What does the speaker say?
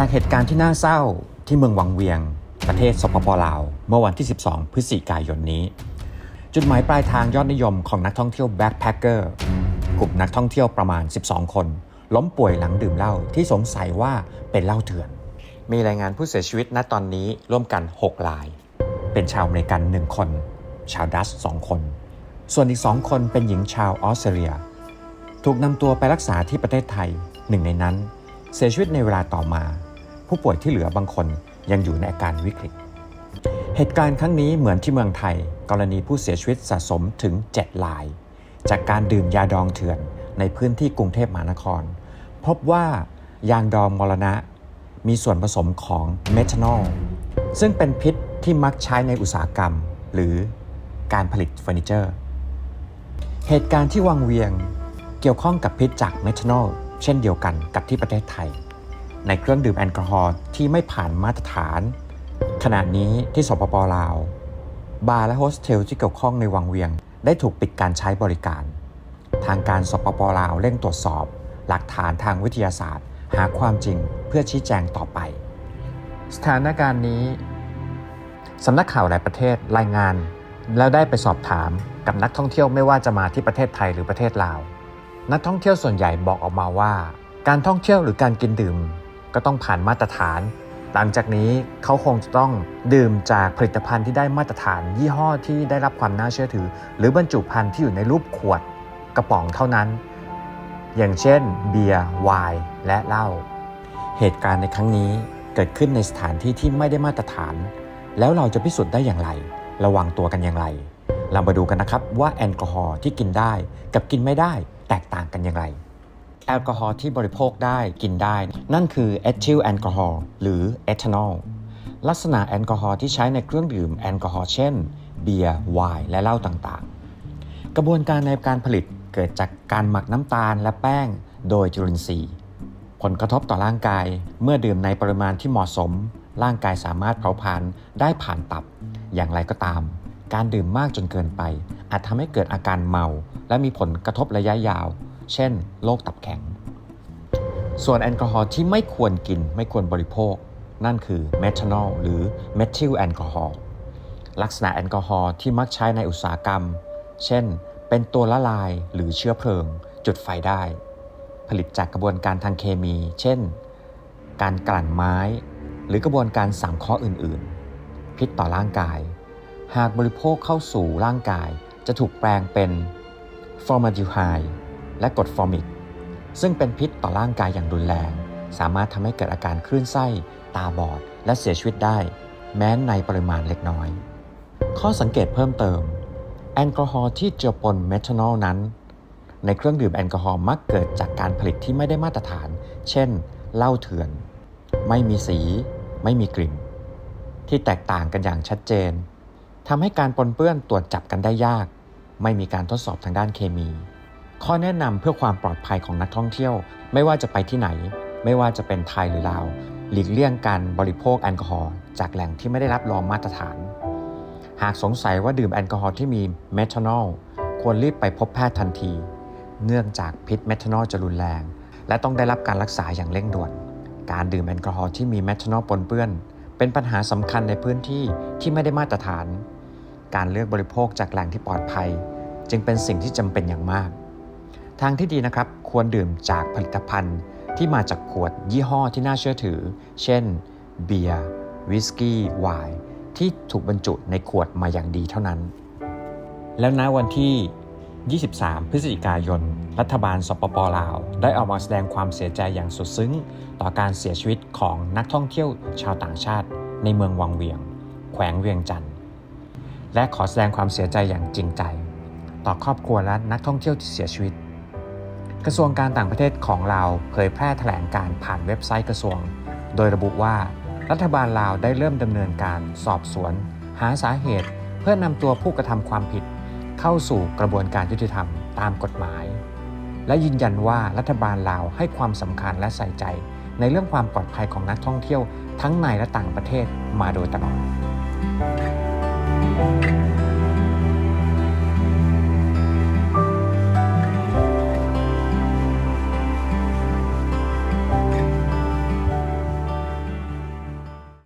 จากเหตุการณ์ที่น่าเศร้าที่เมืองวังเวียง ประเทศสปปลาว เมื่อวันที่ 12 พฤศจิกายนนี้ จุดหมายปลายทางยอดนิยมของนักท่องเที่ยวแบ็คแพคเกอร์กลุ่มนักท่องเที่ยวประมาณ 12 คน ล้มป่วยหลังดื่มเหล้าที่สงสัยว่าเป็นเหล้าเถื่อน มีรายงานผู้เสียชีวิตณตอนนี้ร่วมกัน 6 ราย เป็นชาวอเมริกัน 1 คน ชาวดัตช์2คน ส่วนอีก 2 คนเป็นหญิงชาวออสเตรเลีย ถูกนำตัวไปรักษาที่ประเทศไทยหนึ่งในนั้น เสียชีวิตในเวลาต่อมา ผู้ป่วยที่เหลือบางคนยังอยู่ในอาการวิกฤต เหตุการณ์ครั้งนี้เหมือนที่เมืองไทย กรณีผู้เสียชีวิตสะสมถึง 7 ราย จากการดื่มยาดองเถื่อนในพื้นที่กรุงเทพมหานคร พบว่ายางดองมรณะ มีส่วนผสมของเมทานอลซึ่งเป็นพิษที่มักใช้ในอุตสาหกรรม หรือการผลิตเฟอร์นิเจอร์ เหตุการณ์ที่วังเวียงเกี่ยวข้องกับพิษจากเมทานอลเช่นเดียวกันกับที่ประเทศไทย ในเครื่องดื่มแอลกอฮอล์ที่ไม่ผ่านมาตรฐาน ขณะนี้ที่สปปลาว บาร์และโฮสเทลที่เกี่ยวข้องในวังเวียง ได้ถูกปิดการใช้บริการ ทางการสปปลาวเร่งตรวจสอบ หลักฐานทางวิทยาศาสตร์ หาความจริงเพื่อชี้แจงต่อไป สถานการณ์นี้สำนักข่าวหลายประเทศรายงาน แล้วได้ไปสอบถามกับนักท่องเที่ยวไม่ว่าจะมาที่ประเทศไทยหรือประเทศลาว นักท่องเที่ยวส่วนใหญ่บอกออกมาว่า การท่องเที่ยวหรือการกินดื่ม ก็ต้องผ่านมาตรฐาน หลังจากนี้เขาคงจะต้องดื่มจากผลิตภัณฑ์ที่ได้มาตรฐาน ยี่ห้อที่ได้รับความน่าเชื่อถือ หรือบรรจุภัณฑ์ที่อยู่ในรูปขวดกระป๋องเท่านั้น อย่างเช่น เบียร์ไวน์และเหล้าเหตุการณ์ในครั้งนี้เกิดขึ้นในสถานที่ที่ไม่ได้มาตรฐาน แล้วเราจะพิสูจน์ได้อย่างไร ระวังตัวกันอย่างไร เรามาดูกันนะครับว่าแอลกอฮอล์ที่กินได้กับกินไม่ได้แตกต่างกันอย่างไร แอลกอฮอล์ที่บริโภคได้กินได้ นั่นคือเอทิลแอลกอฮอล์หรือเอทานอลลักษณะแอลกอฮอล์ที่ใช้ในเครื่องดื่มแอลกอฮอล์เช่น เบียร์ไวน์และเหล้าต่างๆ กระบวนการในการผลิตเกิดจากการหมักน้ำตาลและแป้งโดยจุลินทรีย์ ผลกระทบต่อร่างกาย เมื่อดื่มในปริมาณที่เหมาะสม ร่างกายสามารถเผาผลาญได้ผ่านตับ อย่างไรก็ตาม การดื่มมากจนเกินไป อาจทำให้เกิดอาการเมา และมีผลกระทบระยะยาว เช่นโรคตับแข็ง ส่วนแอลกอฮอล์ที่ไม่ควรกินไม่ควรบริโภค นั่นคือเมทานอลหรือเมทิลแอลกอฮอล์ลักษณะแอลกอฮอล์ที่มักใช้ในอุตสาหกรรม เช่น เป็นตัวละลายหรือเชื้อเพลิง จุดไฟได้ ผลิตจากกระบวนการทางเคมี เช่น การกลั่นไม้ หรือกระบวนการสังเคราะห์อื่น ๆ พิษต่อร่างกาย หากบริโภคเข้าสู่ร่างกายจะถูกแปลงเป็นฟอร์มาดิลไฮด์ และกรดฟอร์มิก ซึ่งเป็นพิษต่อร่างกายอย่างรุนแรง สามารถทำให้เกิดอาการคลื่นไส้ ตาบอด และเสียชีวิตได้ แม้ในปริมาณเล็กน้อย ข้อสังเกตเพิ่มเติม แอลกอฮอล์ที่เจือปนเมทานอลนั้น ในเครื่องดื่มแอลกอฮอล์มักเกิดจากการผลิตที่ไม่ได้มาตรฐาน เช่นเหล้าเถื่อน ไม่มีสี ไม่มีกลิ่น ที่แตกต่างกันอย่างชัดเจนทำให้การปนเปื้อนตรวจจับกันได้ยาก ไม่มีการทดสอบทางด้านเคมี ข้อแนะนำเพื่อความปลอดภัยของนักท่องเที่ยว ไม่ว่าจะไปที่ไหน ไม่ว่าจะเป็นไทยหรือลาว หลีกเลี่ยงการบริโภคแอลกอฮอล์จากแหล่งที่ไม่ได้รับรองมาตรฐาน หากสงสัยว่าดื่มแอลกอฮอล์ที่มีเมทานอลควรรีบไปพบแพทย์ทันที เนื่องจากพิษเมทานอลจะรุนแรง และต้องได้รับการรักษาอย่างเร่งด่วน การดื่มแอลกอฮอล์ที่มีเมทานอลปนเปื้อน เป็นปัญหาสำคัญในพื้นที่ที่ไม่ได้มาตรฐาน การเลือกบริโภคจากแหล่งที่ปลอดภัย จึงเป็นสิ่งที่จำเป็นอย่างมาก ทางที่ดีนะครับควรดื่มจากผลิตภัณฑ์ที่มาจากขวดยี่ห้อที่น่าเชื่อถือ เช่น เบียร์วิสกี้ไวน์ที่ถูกบรรจุในขวดมาอย่างดีเท่านั้น แล้วณวันที่ 23 พฤศจิกายน รัฐบาลสปปลาว ได้ออกมาแสดงความเสียใจอย่างสุดซึ้ง ต่อการเสียชีวิตของนักท่องเที่ยวชาวต่างชาติ ในเมืองวังเวียง แขวงเวียงจันทร์และขอแสดงความเสียใจอย่างจริงใจ ต่อครอบครัวและนักท่องเที่ยวที่เสียชีวิต กระทรวงการต่างประเทศของลาเผยแพร่แถลงการผ่านเว็บไซต์กระทรวง โดยระบุว่า รัฐบาลลาวได้เริ่มดำเนินการสอบสวน หาสาเหตุเพื่อนำตัวผู้กระทำความผิด เข้าสู่กระบวนการยุติธรรมตามกฎหมาย และยืนยันว่ารัฐบาลลาวให้ความสำคัญและใส่ใจ ในเรื่องความปลอดภัยของนักท่องเที่ยวทั้งในและต่างประเทศมาโดยตลอด